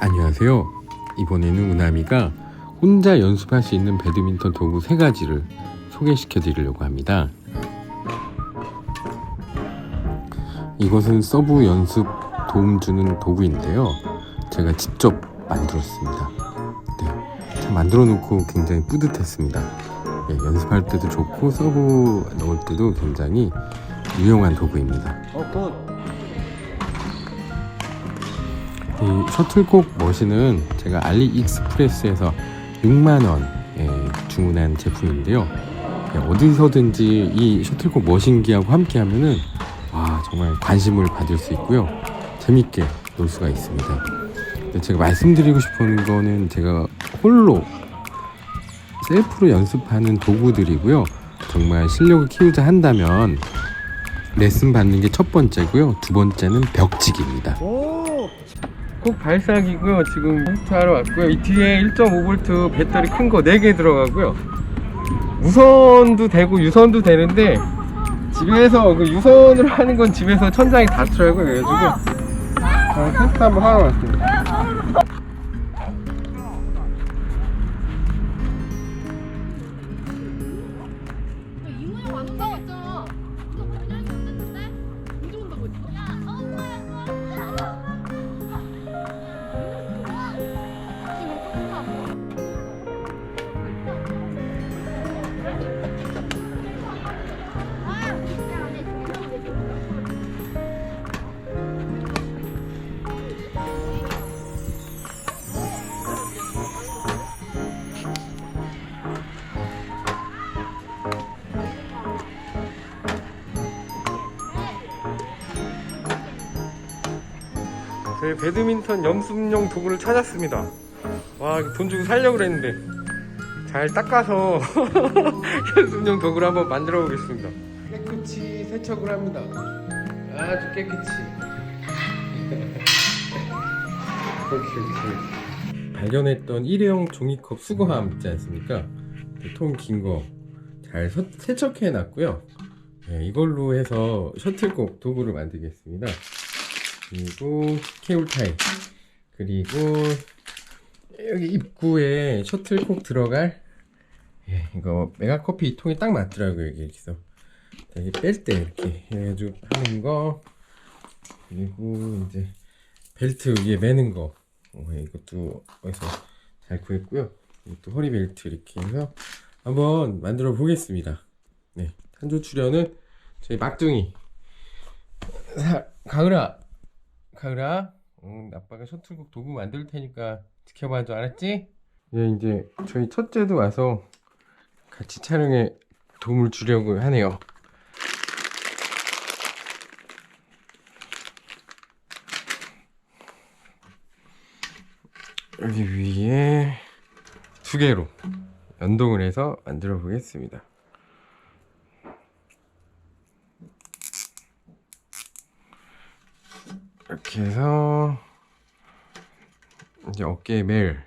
안녕하세요. 이번에는 우나미가 혼자 연습할 수 있는 배드민턴 도구 세 가지를 소개시켜 드리려고 합니다. 이것은 서브 연습 도움 주는 도구인데요. 제가 직접 만들었습니다. 네, 참 만들어 놓고 굉장히 뿌듯했습니다. 예, 연습할 때도 좋고 서브 넣을 때도 굉장히 유용한 도구입니다. 이 셔틀콕 머신은 제가 알리익스프레스에서 6만원 주문한 제품인데요. 예, 어디서든지 이 셔틀콕 머신기하고 함께 하면은 와 정말 관심을 받을 수 있고요. 재밌게 놀 수가 있습니다. 제가 말씀드리고 싶은 거는 제가 홀로 셀프로 연습하는 도구들이고요. 정말 실력을 키우자 한다면 레슨 받는 게 첫 번째고요. 두 번째는 벽치기입니다. 꼭 발사기고요. 지금 테스트하러 왔고요. 이 뒤에 1.5V 배터리 큰 거 4개 들어가고요. 무선도 되고 유선도 되는데 집에서 그 유선으로 하는 건 집에서 천장이 닿더라고요. 그래가지고 어, 테스트 한번 하러 왔습니다. 저희 배드민턴 연습용 도구를 찾았습니다. 와, 돈 주고 살려고 그랬는데 잘 닦아서 연습용 도구를 한번 만들어 보겠습니다. 깨끗이 세척을 합니다. 아주 깨끗이. 오케이, 오케이. 발견했던 일회용 종이컵 수거함 있지 않습니까? 통 긴 거 잘 세척해 놨고요. 네, 이걸로 해서 셔틀콕 도구를 만들겠습니다. 그리고 케이블 타입 그리고 여기 입구에 셔틀콕 들어갈 예, 이거 메가커피 이 통이 딱 맞더라고요 여기 이렇게 해서. 뺄때 이렇게 해가지고 하는 거. 그리고 이제 벨트 위에 매는 거. 어, 이것도 어디서 잘 구했고요. 이것도 허리 벨트 이렇게 해서 한번 만들어 보겠습니다. 네 탄조 출연은 저희 막둥이. 사, 가을아 가을아, 응, 아빠가 셔틀콕 도구 만들 테니까 지켜봐 줘, 알았지? 네, 이제 저희 첫째도 와서 같이 촬영에 도움을 주려고 하네요. 여기 위에 두 개로 연동을 해서 만들어 보겠습니다. 이렇게 해서 이제 어깨에 멜거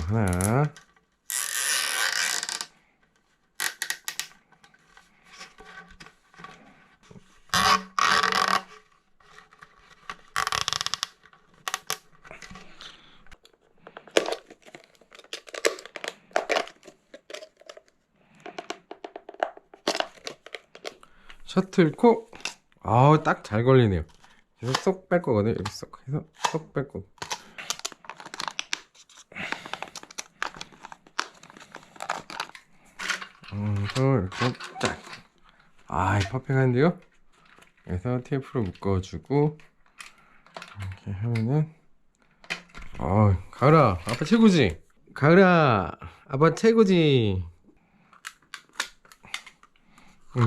하나. 셔틀콕. 아우 딱 잘 걸리네요 그래서 쏙뺄 거거든요. 이렇게 쏙 해서 쏙 뺄거 그래서 이렇게 쫙 아이 퍼펙한데요? 그래서 테이프로 묶어주고 이렇게 하면은 어 가을아 아빠 최고지? 가을아 아빠 최고지?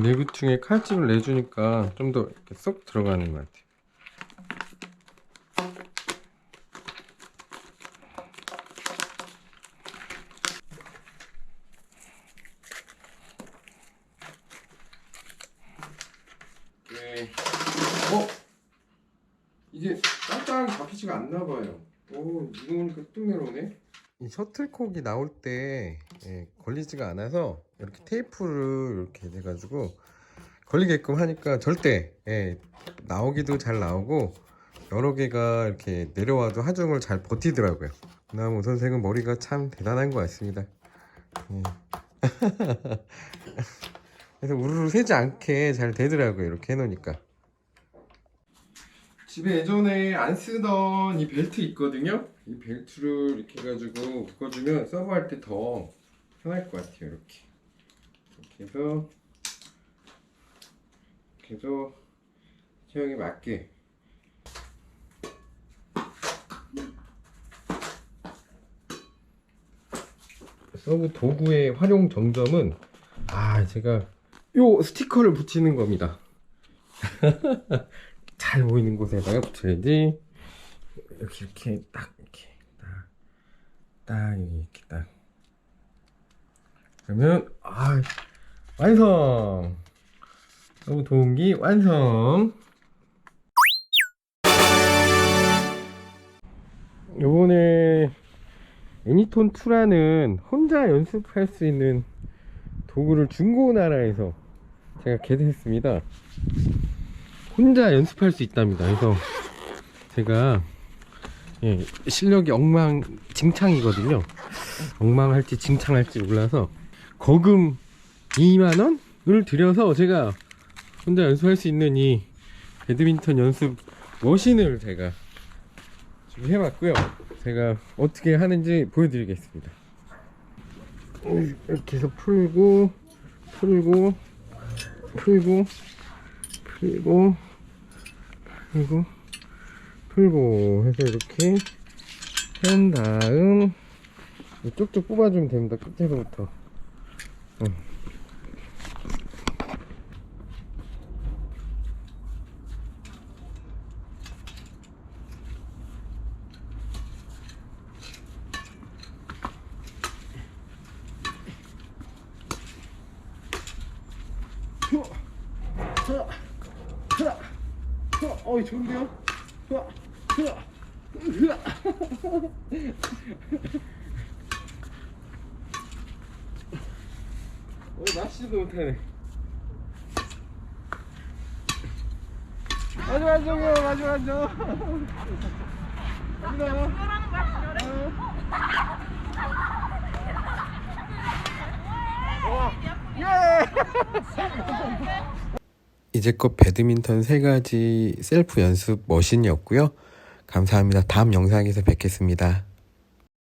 내구퉁에 칼집을 내주니까 좀 더 이렇게 쏙 들어가는 것 같아요. 네. 어? 이게 깜짝 잡히지가 않나 봐요. 오, 누르니까 뚝 내려오네. 이 셔틀콕이 나올 때 예, 걸리지가 않아서 이렇게 테이프를 이렇게 해가지고 걸리게끔 하니까 절대 예, 나오기도 잘 나오고 여러 개가 이렇게 내려와도 하중을 잘 버티더라고요. 나무 선생은 머리가 참 대단한 것 같습니다. 예. 그래서 우르르 새지 않게 잘 되더라고요. 이렇게 해놓으니까. 집에 예전에 안 쓰던 이 벨트 있거든요. 이 벨트를 이렇게 해가지고 묶어주면 서브할 때 더 편할 것 같아요. 이렇게. 이렇게 해서 이렇게 해서 체형에 맞게 서브 도구의 활용 정점은 아 제가 요 스티커를 붙이는 겁니다. 잘 보이는 곳에다가 붙여야지. 이렇게 이렇게 딱 이렇게 딱, 딱 이렇게 딱. 그러면 아 완성! 서브 도움기 완성! 요번에 애니톤 2라는 혼자 연습할 수 있는 도구를 중고 나라에서 제가 개설했습니다. 혼자 연습할 수 있답니다. 그래서 제가 예, 실력이 엉망진창이거든요. 엉망할지 징창할지 몰라서 거금 2만원을 들여서 제가 혼자 연습할 수 있는 이 배드민턴 연습 머신을 제가 준비해봤고요. 제가 어떻게 하는지 보여드리겠습니다. 이렇게 해서 풀고 풀고 풀고 풀고 풀고 풀고 해서 이렇게 한 다음 쭉쭉 뽑아주면 됩니다. 끝에서부터. 어. 어이 좋은데요? 자, 자, 으아. 어, 낚시도 못하네. 맞아, 맞아, 맞아, 맞아. 갑니다. 어. 예! 이제껏 배드민턴 세 가지 셀프 연습 머신이었고요. 감사합니다. 다음 영상에서 뵙겠습니다.